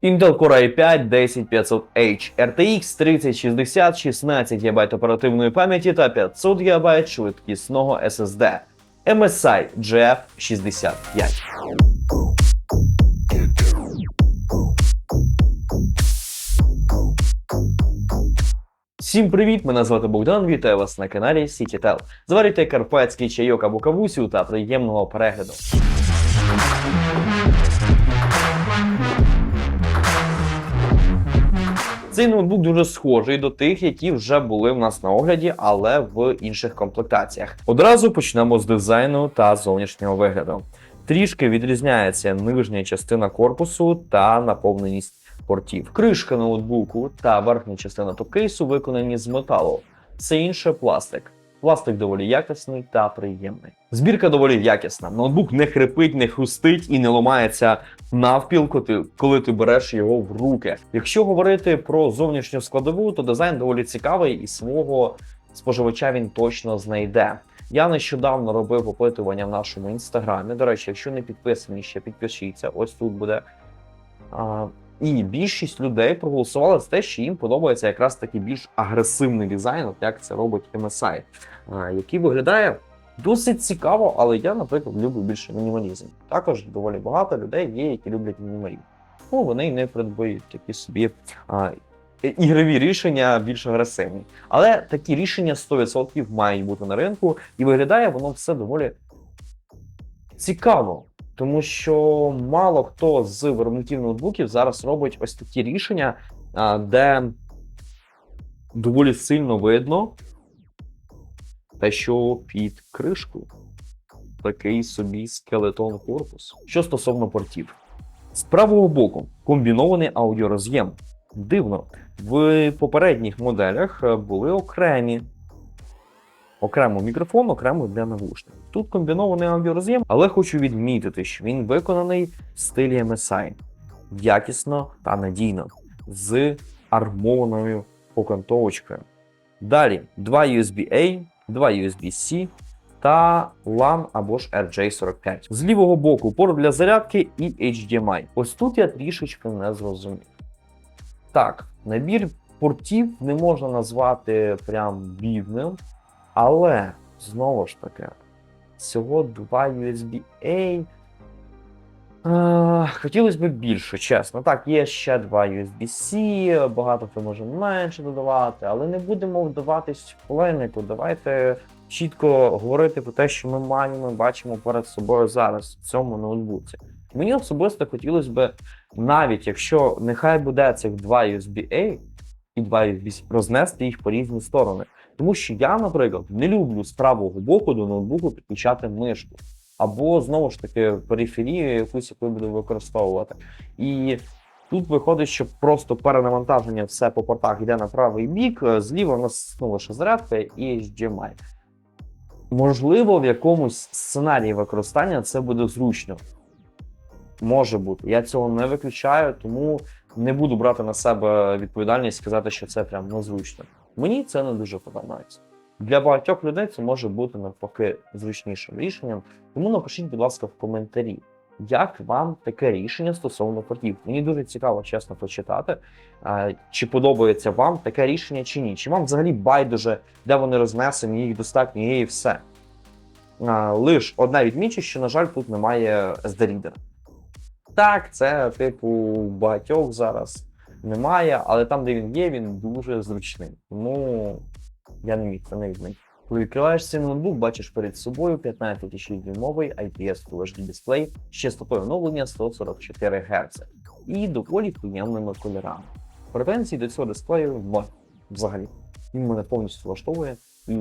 Intel Core i5 10500H, RTX 3060, 16 ГБ оперативної пам'яті та 500 ГБ швидкісного SSD. MSI GF65. Всім привіт! Мене звати Богдан. Вітаю вас на каналі CityTel. Зварюйте карпатський чайок або кавусю та приємного перегляду. Цей ноутбук дуже схожий до тих, які вже були в нас на огляді, але в інших комплектаціях. Одразу почнемо з дизайну та зовнішнього вигляду. Трішки відрізняється нижня частина корпусу та наповненість портів. Кришка ноутбуку та верхня частина топкейсу виконані з металу. Все інше пластик. Пластик доволі якісний та приємний. Збірка доволі якісна. Ноутбук не хрипить, не хрустить і не ламається навпіл, коли ти- береш його в руки. Якщо говорити про зовнішню складову, то дизайн доволі цікавий і свого споживача він точно знайде. Я нещодавно робив опитування в нашому інстаграмі. До речі, якщо не підписані, ще підпишіться. Ось тут буде. А, і більшість людей проголосували за те, що їм подобається якраз такий більш агресивний дизайн, от як це робить MSI, який виглядає досить цікаво, але я, наприклад, люблю більше мінімалізм. Також доволі багато людей є, які люблять мінімалізм. Ну, вони й не придбають такі собі а, ігрові рішення більш агресивні. Але такі рішення 100% мають бути на ринку, і виглядає воно все доволі цікаво. Тому що мало хто з виробників ноутбуків зараз робить ось такі рішення, де доволі сильно видно те, що під кришкою такий собі скелетон корпус. Що стосовно портів, з правого боку комбінований аудіороз'єм. Дивно, в попередніх моделях були окремі. Окремо мікрофон, окремо для навушників. Тут комбінований аудіороз'єм, але хочу відмітити, що він виконаний в стилі MSI. Якісно та надійно, з армованою окантовочкою. Далі два USB-A, два USB-C та LAN або ж RJ45. З лівого боку порт для зарядки і HDMI. Ось тут я трішечки не зрозумів. Так, набір портів не можна назвати прям бідним, але знову ж таки, всього два USB-A. Е, Хотілося б більше, чесно. Так, є ще два USB-C, багато хто може менше додавати, але не будемо вдаватись в полеміку. Давайте чітко говорити про те, що ми маємо, бачимо перед собою зараз в цьому ноутбуці. Мені особисто хотілося б, навіть якщо нехай буде цих два USB-A і два USB-C, рознести їх по різні сторони. Тому що я, наприклад, не люблю з правого боку до ноутбуку підключати мишку. Або знову ж таки периферію, якусь яку я буду використовувати. І тут виходить, що просто перенавантаження все по портах йде на правий бік, е, зліва у нас ну, лише зарядка і HDMI. Можливо, в якомусь сценарії використання це буде зручно. Може бути. Я цього не виключаю, тому не буду брати на себе відповідальність і сказати, що це прям незручно. Мені це не дуже подобається. Для багатьох людей це може бути навпаки зручнішим рішенням. Тому напишіть, будь ласка, в коментарі, як вам таке рішення стосовно портів. Мені дуже цікаво, чесно почитати, чи подобається вам таке рішення чи ні. Чи вам взагалі байдуже, де вони рознесені, їх достатньо є і все. Лиш одна відмічу, що, на жаль, тут немає SD-рідера. Так, це, типу, багатьох зараз немає, але там, де він є, він дуже зручний. Тому я не міг це не відмінити. Коли відкриваєш цей ноутбук, бачиш перед собою 15,6 дюймовий IPS Full HD дисплей з частотою оновлення 144 Гц і доволі приємними кольорами. Претензій до цього дисплею взагалі. Він мене повністю влаштовує і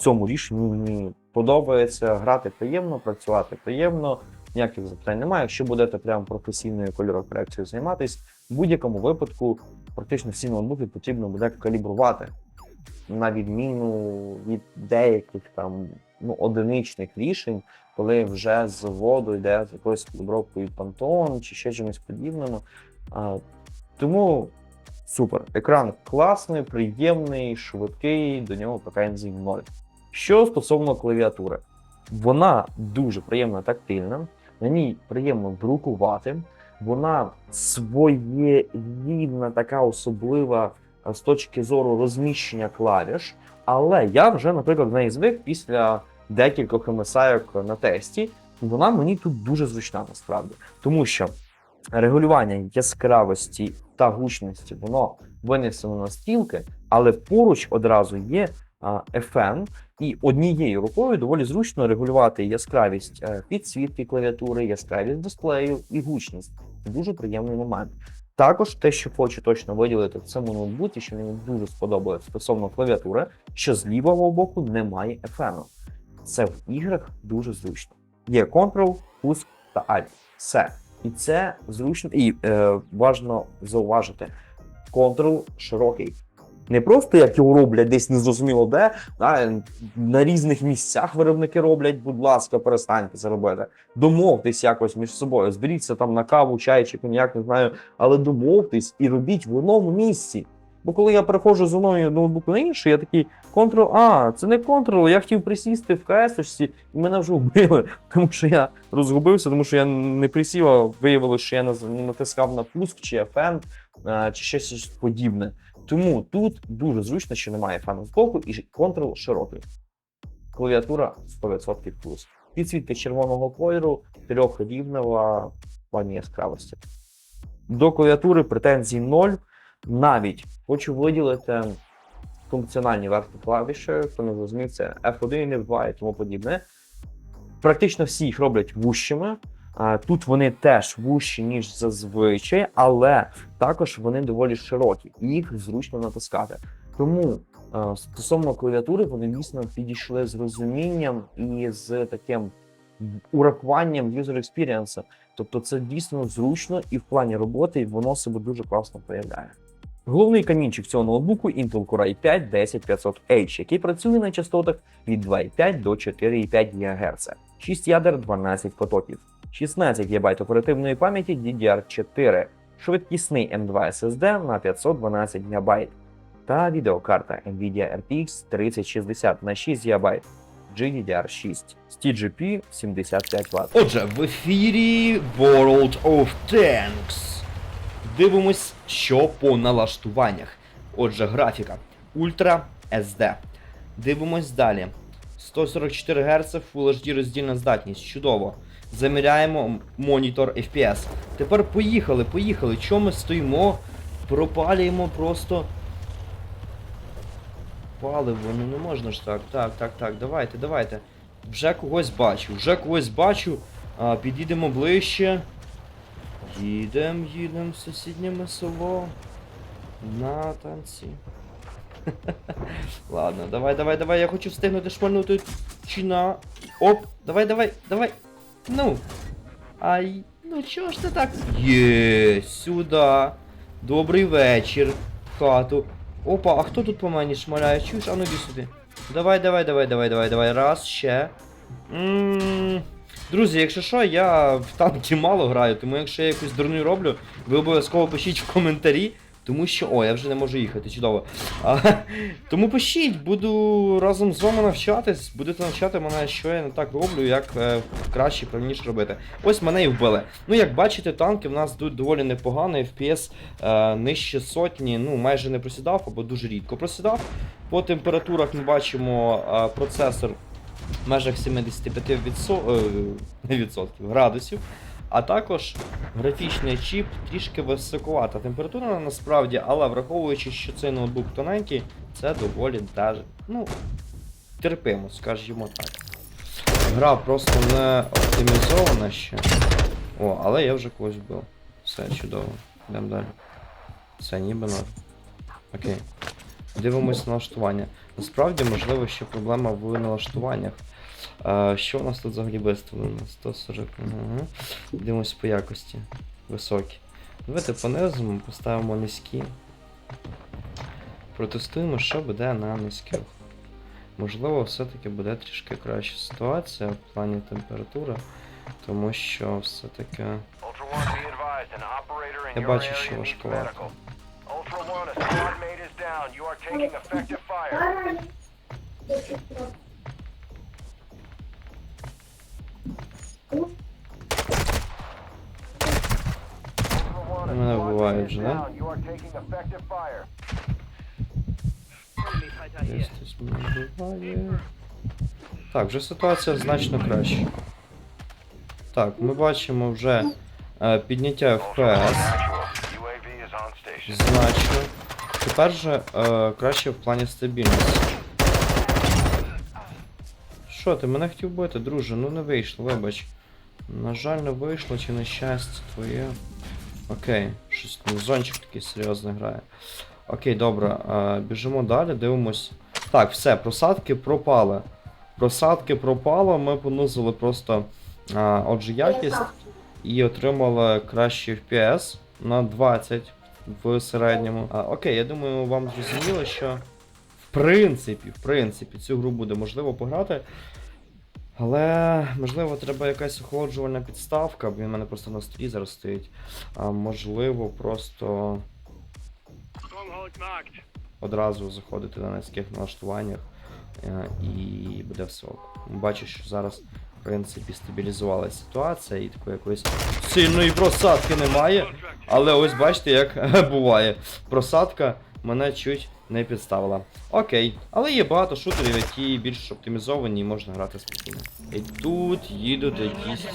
цьому рішенні мені подобається грати приємно, працювати приємно. Ніяких запитань немає. Якщо будете прям професійною кольорокорекцією займатися, в будь-якому випадку практично всі ноутбуки потрібно буде калібрувати на відміну від деяких там ну, одиничних рішень, коли вже з заводу йде з якоюсь калібровкою Pantone чи ще чимось подібним. А, тому супер. Екран класний, приємний, швидкий, до нього претензій ноль. Що стосовно клавіатури, вона дуже приємна тактильна, ній приємно друкувати. вона своєрідна, така особлива е, з точки зору розміщення клавіш. Але я вже, наприклад, в неї звик після декількох MSI на тесті. Вона мені тут дуже зручна насправді, тому що регулювання яскравості та гучності воно винесено на стілки, але поруч одразу є FN, і однією рукою доволі зручно регулювати яскравість е, підсвітки клавіатури, яскравість дисплею і гучність. Це дуже приємний момент. Також те, що хочу точно виділити в цьому ноутбуці, що мені дуже сподобалось стосовно клавіатури, що з лівого боку немає FN. Це в іграх дуже зручно. Є Ctrl, пуск та Alt. Все. І це зручно і е, важно зауважити. Ctrl широкий. Не просто як його роблять десь незрозуміло де, а на різних місцях виробники роблять, будь ласка, перестаньте це робити. Домовтесь якось між собою. Зберіться там на каву, чай чи коньяк, не знаю, але домовтесь і робіть в одному місці. Бо коли я переходжу з одного ноутбуку на інший, я такий Ctrl, а, це не Ctrl, я хотів присісти в КС, і мене вже вбили, тому що я розгубився, тому що я не присів, а виявилося, що я наз- натискав на пуск чи FN, чи щось подібне. Тому тут дуже зручно, що немає фану збоку і Ctrl широкий. Клавіатура 100% плюс. Підсвітка червоного кольору, трьохрівнева в плані яскравості. До клавіатури претензій 0. Навіть хочу виділити функціональні верхні клавіші, хто не зрозумів, це F1, F2 і тому подібне. Практично всі їх роблять вущими. Тут вони теж вущі, ніж зазвичай, але також вони доволі широкі, їх зручно натискати. Тому е, стосовно клавіатури, вони дійсно підійшли з розумінням і з таким урахуванням user experience. Тобто це дійсно зручно і в плані роботи, воно себе дуже класно проявляє. Головний камінчик цього ноутбуку Intel Core i5 10500H, який працює на частотах від 2,5 до 4,5 ГГц, 6 ядер 12 потоків, 16 ГБ оперативної пам'яті DDR4, швидкісний M2 SSD на 512 ГБ та відеокарта Nvidia RTX 3060 на 6 ГБ GDDR6 з TGP 75 Вт. Отже, в ефірі World of Tanks. Дивимось, що по налаштуваннях. Отже, графіка Ultra SD. Дивимось далі. 144 Гц, Full HD роздільна здатність. Чудово. Заміряємо монітор FPS. Тепер поїхали, поїхали. Чому ми стоїмо? Пропалюємо просто. Паливо, ну не можна ж так. Так, так, так, давайте, давайте. Вже когось бачу, вже когось бачу. А, підійдемо ближче. Їдем, їдем в сусіднє село. На танці. Ладно, давай, давай, давай, я хочу встигнути шмальнути чи на. Оп, давай, давай, давай. Ну. Ай, ну чого ж ти так? Є, сюди. Добрий вечір. Хату. Опа, а хто тут по мені шмаляє? Чуєш? А ну іди сюди. Давай, давай, давай, давай, давай, давай. Раз, ще. м Друзі, якщо що, я в танки мало граю, тому якщо я якусь дурню роблю, ви обов'язково пишіть в коментарі, тому що. О, я вже не можу їхати, чудово. А, тому пишіть, буду разом з вами навчатись, будете навчати мене, що я не так роблю, як е, краще правильніше робити. Ось мене і вбили. Ну, як бачите, танки в нас йдуть доволі непогано, FPS е, нижче сотні, ну майже не просідав або дуже рідко просідав. По температурах ми бачимо е, процесор в межах 75 відсо... е, градусів. А також графічний чіп трішки високовата температура насправді, але враховуючи, що цей ноутбук тоненький, це доволі даже, ну, терпимо, скажімо так. Гра просто не оптимізована ще. О, але я вже когось вбив. Все чудово. Йдемо далі. Все, ніби норм. Окей. Дивимось налаштування. Насправді, можливо, ще проблема в налаштуваннях. А, що у нас тут взагалі виставлено? 140. Угу. Дивимось по якості. Високі. Давайте понизимо, поставимо низькі. Протестуємо, що буде на низьких. Можливо, все-таки буде трішки краща ситуація в плані температури, тому що все-таки. Я бачу, що важкувато. You are taking effective fire. a Ну, squad бывает mate is же, да? down. You are taking effective fire. Десь хтось мене вбиває. Так, вже ситуація значно краще. Так, ми бачимо вже е, підняття FPS Actual. UAV is on station. значно. Тепер же е, краще в плані стабільності. Що, ти мене хотів бити, друже? Ну не вийшло, вибач. На жаль, не вийшло, чи на щастя твоє. Окей, щось ну, зончик такий серйозний грає. Окей, добре, е, біжимо далі, дивимось. Так, все, просадки пропали. Просадки пропало, ми понизили просто е, отже якість і отримали кращий FPS на 20 в середньому. А, окей, я думаю, вам зрозуміло, що в принципі, в принципі, цю гру буде можливо пограти. Але можливо треба якась охолоджувальна підставка, бо він в мене просто на столі зараз стоїть. А можливо, просто одразу заходити на низьких налаштуваннях е, і буде все ок. Бачу, що зараз, в принципі, стабілізувалася ситуація і такої якоїсь сильної просадки немає. Але ось бачите, як буває. Просадка мене чуть не підставила. Окей, але є багато шутерів, які більш оптимізовані і можна грати спокійно. І тут їдуть якісь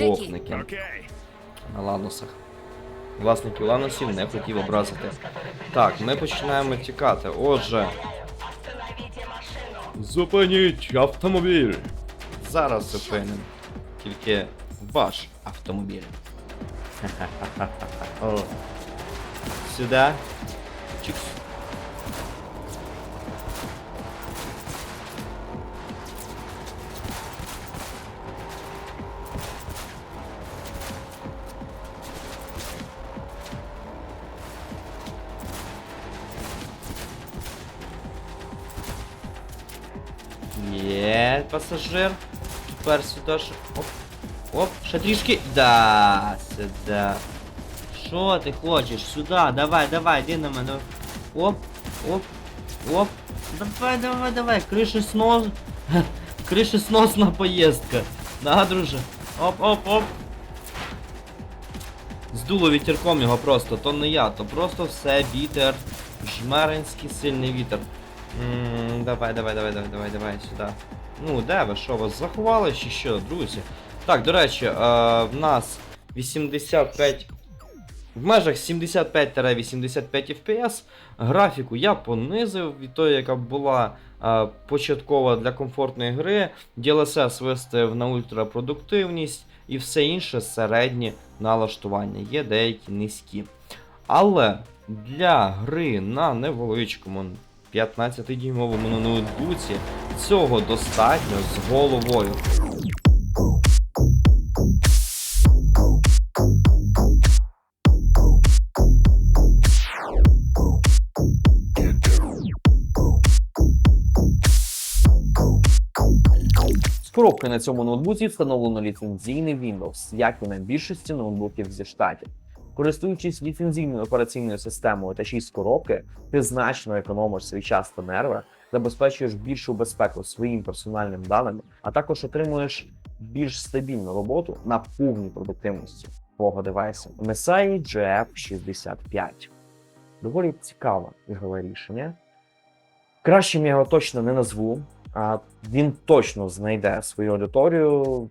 гопники на ланусах. Власників ланусів не хотів образити. Так, ми починаємо тікати. Отже. Зупиніть автомобіль! Зараз зупинимо. Тільки ваш автомобіль. Сюди. Чикс. Пасажир. Тепер сюди ж. Оп. Оп, ще трішки. Да, сюди. Що ти хочеш? Сюди, давай, давай, йди на мене. Оп, оп, оп. Давай, давай, давай, кришеснос. Кришесносна поїздка. Да, друже. Оп, оп, оп. Здуло вітерком його просто, то не я, то просто все вітер. Жмеринський сильний вітер. М, Давай, давай, давай, давай, давай, давай, сюди. Ну, де ви? Що, вас заховали чи що, друзі? Так, до речі, е, в нас 85. В межах 75-85 FPS. Графіку я понизив від тої, яка була е, початкова для комфортної гри. DLSS виставив на ультрапродуктивність і все інше середні налаштування. Є деякі низькі. Але для гри на невеличкому 15-дюймовому ноутбуці цього достатньо з головою. Коробки на цьому ноутбуці встановлено ліцензійний Windows, як і на більшості ноутбуків зі штатів. Користуючись ліцензійною операційною системою та 6 коробки, ти значно економиш свій час та нерви, забезпечуєш більшу безпеку своїм персональним даним, а також отримуєш більш стабільну роботу на повній продуктивності твого девайсу. MSI GF65. Доволі цікаве ігрове рішення. Кращим я його точно не назву. А він точно знайде свою аудиторію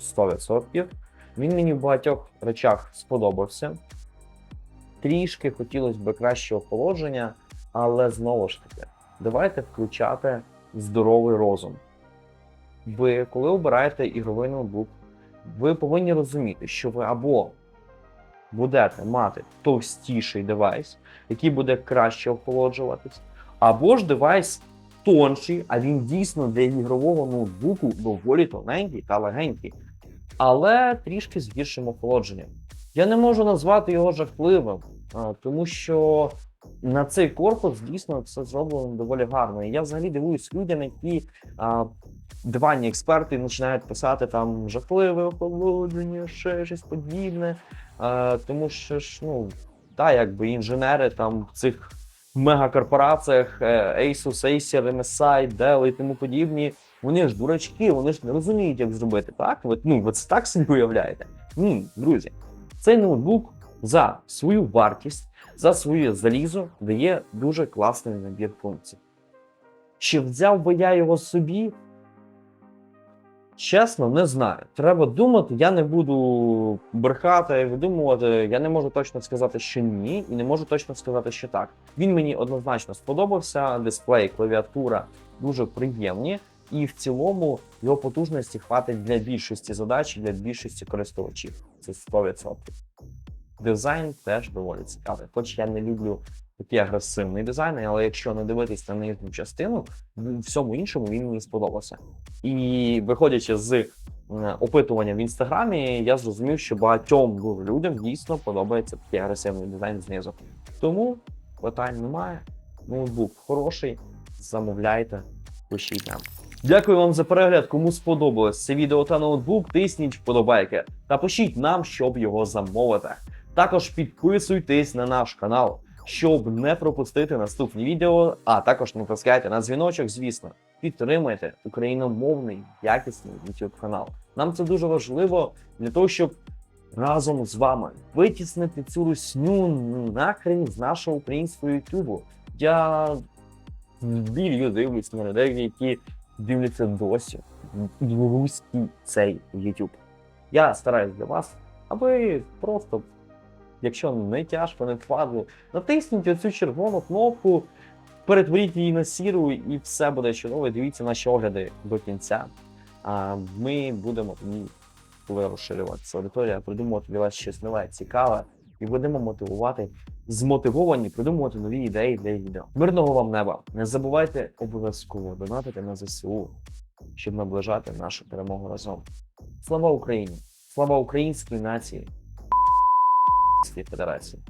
100%. Він мені в багатьох речах сподобався. Трішки хотілося б кращого положення, але знову ж таки, давайте включати здоровий розум. Ви, коли обираєте ігровий ноутбук, ви повинні розуміти, що ви або будете мати товстіший девайс, який буде краще охолоджуватись, або ж девайс тонший, а він дійсно для ігрового ноутбуку доволі тоненький та легенький, але трішки з гіршим охолодженням. Я не можу назвати його жахливим, тому що на цей корпус дійсно все зроблено доволі гарно. І я взагалі дивуюсь людям, які а, диванні експерти починають писати там жахливе охолодження, ще щось подібне. А, тому що ж, ну, та, якби інженери там цих мегакорпораціях е, Asus, Acer, MSI, Dell і тому подібні, вони ж дурачки, вони ж не розуміють, як зробити. Так? Ви, ну, ви це так собі уявляєте? Ні, друзі. Цей ноутбук за свою вартість, за своє залізо дає дуже класний набір функцій. Чи взяв би я його собі? Чесно, не знаю. Треба думати, я не буду брехати, видумувати. Я не можу точно сказати, що ні, і не можу точно сказати, що так. Він мені однозначно сподобався. Дисплей, клавіатура дуже приємні, і в цілому його потужності хватить для більшості задач, для більшості користувачів. Це 100%. Дизайн теж доволі цікавий. Хоч я не люблю такий агресивний дизайн, але якщо не дивитись на нижню частину, всьому іншому він мені сподобався. І виходячи з е, опитування в інстаграмі, я зрозумів, що багатьом людям дійсно подобається такий агресивний дизайн знизу. Тому питань немає. Ноутбук хороший, замовляйте, пишіть нам. Дякую вам за перегляд. Кому сподобалось це відео та ноутбук, тисніть вподобайки та пишіть нам, щоб його замовити. Також підписуйтесь на наш канал, щоб не пропустити наступні відео, а також натискайте на дзвіночок, звісно. Підтримайте україномовний якісний YouTube канал. Нам це дуже важливо для того, щоб разом з вами витіснити цю русню нахрен з нашого українського YouTube. Я вірю, дивлюсь на людей, які дивляться досі білоруський цей YouTube. Я стараюсь для вас, аби просто, якщо не тяжко, не впадло, натисніть оцю червону кнопку, перетворіть її на сіру, і все буде чудово. Дивіться наші огляди до кінця. А ми будемо розширюватися аудиторія, придумувати для вас щось нове, цікаве, і будемо мотивувати, змотивовані придумувати нові ідеї для відео. Мирного вам неба! Не забувайте обов'язково донатити на ЗСУ, щоб наближати нашу перемогу разом. Слава Україні! Слава українській нації! Федерації!